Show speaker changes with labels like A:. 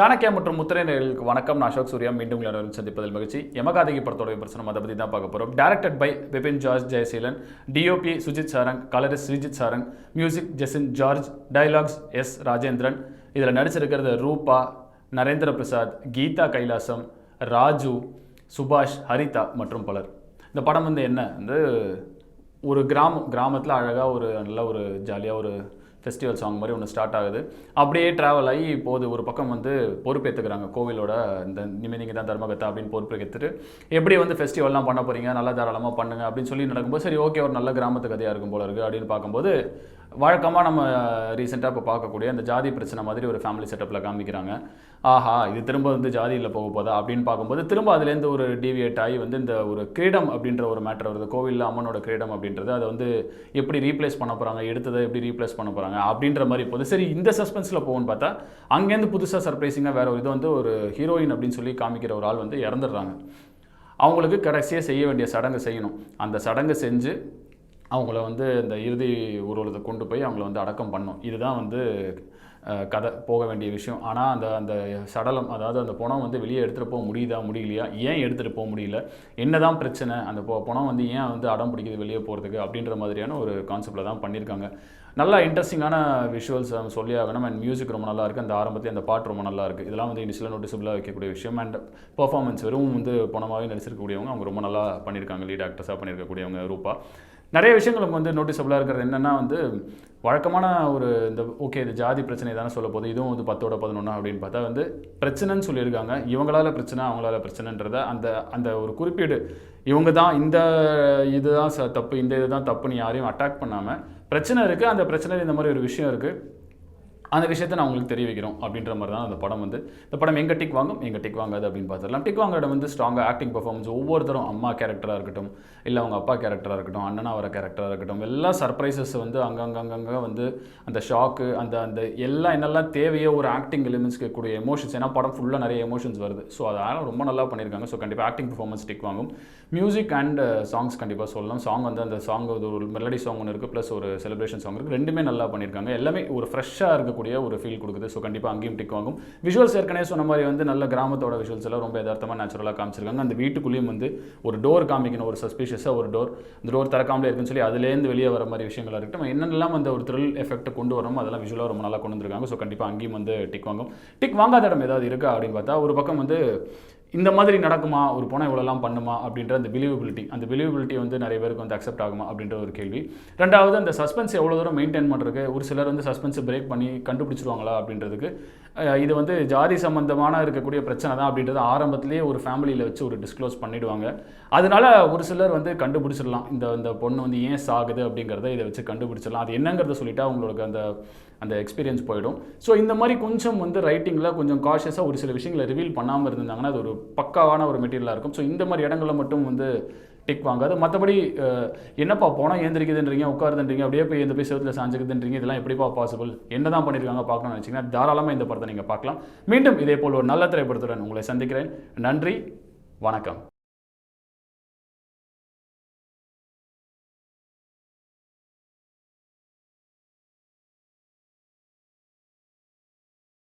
A: சாணக்கியா மற்றும் முத்திரை வணக்கம். நான் அசோக் சூர்யா. மீண்டும் உங்களை சந்திப்பதில் மகிழ்ச்சி. யமகாதகி படத்தோட விமர்சனம் அதை பற்றி தான் பார்க்க போகிறோம் directed by Bipin George Jayaseelan DOP Sujith Sarang colourist Sreejith Sarang music Jecin George dialogues S Rajendran இதில் நடிச்சிருக்கிறது ரூபா நரேந்திர பிரசாத் கீதா கைலாசம் ராஜு சுபாஷ் ஹரிதா மற்றும் பலர். இந்த படம் வந்து என்ன? வந்து ஒரு கிராமம் கிராமத்தில் அழகாக ஒரு நல்ல ஒரு ஜாலியாக ஒரு ஃபெஸ்டிவல் சாங் மாதிரி ஒன்று ஸ்டார்ட் ஆகுது. அப்படியே ட்ராவல் ஆகி போது ஒரு பக்கம் வந்து பொறுப்பேற்றுக்கிறாங்க கோவிலோட இந்த இனிமேல் நீங்கள் தான் தர்மகத்தா அப்படின்னு பொறுப்பேற்றுட்டு எப்படி வந்து ஃபெஸ்டிவல்லாம் பண்ண போகிறீங்க நல்லா தாராளமாக பண்ணுங்க அப்படின்னு சொல்லி நடக்கும்போது சரி ஓகே ஒரு நல்ல கிராமத்து கதையாக இருக்கும் போல இருக்குது அப்படின்னு பார்க்கும்போது வழக்கமாக நம்ம ரீசெண்டாக இப்போ பார்க்கக்கூடிய அந்த ஜாதி பிரச்சனை மாதிரி ஒரு ஃபேமிலி செட்டப்பில் காமிக்கிறாங்க. ஆஹா இது திரும்ப வந்து ஜாதியில் போக போதா அப்படின்னு பார்க்கும்போது திரும்ப அதுலேருந்து ஒரு டீவியேட் ஆகி வந்து இந்த ஒரு கிரீடம் அப்படின்ற ஒரு மேட்டர் வருது. கோவிலில் அம்மனோட கிரீடம் அப்படின்றது அதை வந்து எப்படி ரீப்ளேஸ் பண்ண போகிறாங்க எடுத்ததை எப்படி ரீப்ளேஸ் பண்ண போகிறாங்க அப்படின்ற மாதிரி போகுது. சரி இந்த சஸ்பென்ஸில் போகும்னு பார்த்தா அங்கேருந்து புதுசாக சர்ப்ரைசிங்காக வேற ஒரு இது வந்து ஒரு ஹீரோயின் அப்படின்னு சொல்லி காமிக்கிற ஒரு ஆள் வந்து இறந்துடுறாங்க. அவங்களுக்கு கடைசியாக செய்ய வேண்டிய சடங்கு செய்யணும். அந்த சடங்கு செஞ்சு அவங்கள வந்து இந்த இறுதி ஊர்வலத்தை கொண்டு போய் அவங்கள வந்து அடக்கம் பண்ணும் இதுதான் வந்து கதை போக வேண்டிய விஷயம். ஆனால் அந்த அந்த சடலம் அதாவது அந்த பணம் வந்து வெளியே எடுத்துகிட்டு போக முடியுதா முடியலையா? ஏன் எடுத்துகிட்டு போக முடியல? என்னதான் பிரச்சனை அந்த பணம் வந்து ஏன் வந்து அடம் பிடிக்குது வெளியே போகிறதுக்கு அப்படின்ற மாதிரியான ஒரு கான்செப்டில் தான் பண்ணியிருக்காங்க. நல்லா இன்ட்ரெஸ்டிங்கான விஷுவல்ஸ் சொல்லி ஆகணும். அண்ட் மியூசிக் ரொம்ப நல்லா இருக்குது அந்த ஆரம்பத்தில் அந்த பாட்டு ரொம்ப நல்லா இருக்குது இதெல்லாம் வந்து இனிஷியலாக நோட்டிசபிளாக வைக்கக்கூடிய விஷயம். அண்ட் பர்ஃபார்மன்ஸ் வெறும் வந்து பணமாகவே நடிச்சிருக்கக்கூடியவங்க அவங்க ரொம்ப நல்லா பண்ணியிருக்காங்க. லீட் ஆக்டர்ஸாக பண்ணியிருக்கக்கூடியவங்க ரூபா. நிறைய விஷயங்கள் நமக்கு வந்து நோட்டிசபிளாக இருக்கிறது. என்னென்னா வந்து வழக்கமான ஒரு இந்த ஓகே இது ஜாதி பிரச்சனை தானே சொல்ல போகுது. இதுவும் வந்து பத்தோட பதினொன்னா அப்படின்னு பார்த்தா வந்து பிரச்சனைன்னு சொல்லியிருக்காங்க. இவங்களால் பிரச்சனை அவங்களால பிரச்சனைன்றத அந்த அந்த ஒரு குறிப்பீடு. இவங்க தான் இந்த இதுதான் ச- தப்பு இந்த இதுதான் தப்புன்னு யாரையும் அட்டாக் பண்ணாமல் பிரச்சனை இருக்குது அந்த பிரச்சனையில் இந்த மாதிரி ஒரு விஷயம் இருக்குது அந்த விஷயத்தை நான் உங்களுக்கு தெரிய வைக்கிறோம் அப்படின்ற மாதிரி தான் அந்த படம் வந்து. இந்த படம் எங்கே டிக் வாங்கும்? எங்கே டிக் வாங்காது அப்படின்னு பார்த்துடலாம். டிக் வாங்கட வந்து ஸ்ட்ராங்காக ஆக்டிங் பர்ஃபார்மன்ஸ் ஒவ்வொருத்தரும் அம்மா கேரக்டராக இருக்கட்டும் இல்லை அவங்க அப்பா கேரக்டராக இருக்கட்டும் அண்ணனா வர கேரக்டராக இருக்கட்டும் எல்லா சர்ப்ரைசஸ் வந்து அங்கங்கங்கங்க வந்து அந்த ஷாக்கு அந்த அந்த எல்லாம் என்னெல்லாம் தேவையோ ஒரு ஆக்டிங் எலிமெண்ட்ஸ் கூடிய எமோஷன்ஸ் ஏன்னா படம் ஃபுல்லாக நிறைய எமோஷன்ஸ் வருது. ஸோ அதனால் ரொம்ப நல்லா பண்ணியிருக்காங்க. ஸோ கண்டிப்பாக ஆக்டிங் பர்ஃபார்மன்ஸ் டிக் வாங்கும். மியூசிக் அண்ட் சாங்ஸ் கண்டிப்பாக சொல்லலாம். சாங் வந்து அந்த சாங் ஒரு மெலடி சாங் ஒன்று இருக்குது ப்ளஸ் ஒரு செலிப்ரேஷன் சாங் இருக்குது ரெண்டுமே நல்லா பண்ணியிருக்காங்க. எல்லாமே ஒரு ஃப்ரெஷ்ஷாக பண்ணக்கூடிய ஒரு ஃபீல் கொடுக்குது. ஸோ கண்டிப்பாக அங்கேயும் டிக் வாங்கும். விஷுவல்ஸ் ஏற்கனவே சொன்ன மாதிரி வந்து நல்ல கிராமத்தோட விஷுவல்ஸ் எல்லாம் ரொம்ப யதார்த்தமாக நேச்சுரலாக காமிச்சிருக்காங்க. அந்த வீட்டுக்குள்ளேயும் வந்து ஒரு டோர் காமிக்கணும் ஒரு சஸ்பீஷியஸாக ஒரு டோர் இந்த டோர் திறக்காமலே இருக்குன்னு சொல்லி அதுலேருந்து வெளியே வர மாதிரி விஷயங்கள் இருக்கட்டும். என்னென்னலாம் அந்த ஒரு த்ரில் எஃபெக்ட் கொண்டு வரணும் அதெல்லாம் விஷுவலாக ரொம்ப நல்லா கொண்டு வந்திருக்காங்க. ஸோ கண்டிப்பாக அங்கேயும் வந்து டிக் வாங்கும். டிக் வாங்காத இடம் ஏதாவது இருக்கா அப்படின்னு பார்த்தா ஒரு பக்கம் வந்து இந்த மாதிரி நடக்குமா? ஒரு பணம் இவ்வளோலாம் பண்ணுமா? அப்படின்ற அந்த பிலீவபிலிட்டி அந்த பிலீவபிலிட்டி வந்து நிறைய பேருக்கு வந்து அக்செப்ட் ஆகுமா? அப்படின்ற ஒரு கேள்வி. ரெண்டாவது அந்த சஸ்பென்ஸ் எவ்வளோ தூரம் மெயின்டைன் பண்ணுறதுக்கு ஒரு சிலர் வந்து சஸ்பென்ஸை பிரேக் பண்ணி கண்டுபிடிச்சிருவாங்களா? அப்படின்றதுக்கு. இது வந்து ஜாதி சம்மந்தமான இருக்கக்கூடிய பிரச்சனை தான் அப்படின்றது ஆரம்பத்திலேயே ஒரு ஃபேமிலியில் வச்சு ஒரு டிஸ்க்ளோஸ் பண்ணிவிடுவாங்க அதனால ஒரு சிலர் வந்து கண்டுபிடிச்சிடலாம். இந்த இந்த பொண்ணு வந்து ஏன் சாகுது அப்படிங்கிறத இதை வச்சு கண்டுபிடிச்சிடலாம். அது என்னங்கிறத சொல்லிட்டா அவங்களுக்கு அந்த அந்த எக்ஸ்பீரியன்ஸ் போயிடும். ஸோ இந்த மாதிரி கொஞ்சம் வந்து ரைட்டிங்கில் கொஞ்சம் காஷியஸாக ஒரு சில விஷயங்களை ரிவீல் பண்ணாமல் இருந்தாங்கன்னா அது ஒரு பக்காவான ஒரு மெட்டீரியலாக இருக்கும். ஸோ இந்த மாதிரி இடங்களில் மட்டும் வந்து டிக் வாங்காது. மற்றபடி என்னப்பா போனால் ஏந்திரிக்குதுன்றீங்க உட்காருதுன்றீங்க அப்படியே போய் எந்த போய் செவத்தில் சாஞ்சுக்குதுன்றீங்க இதெல்லாம் எப்படிப்பா பாசிபிள் என்ன தான் பண்ணியிருக்காங்க பார்க்கணும்னு நினச்சிங்கன்னா தாராளமாக இந்த படத்தை நீங்கள் பார்க்கலாம். மீண்டும் இதே போல் ஒரு நல்ல திரைப்படத்துடன் உங்களை சந்திக்கிறேன். நன்றி வணக்கம்.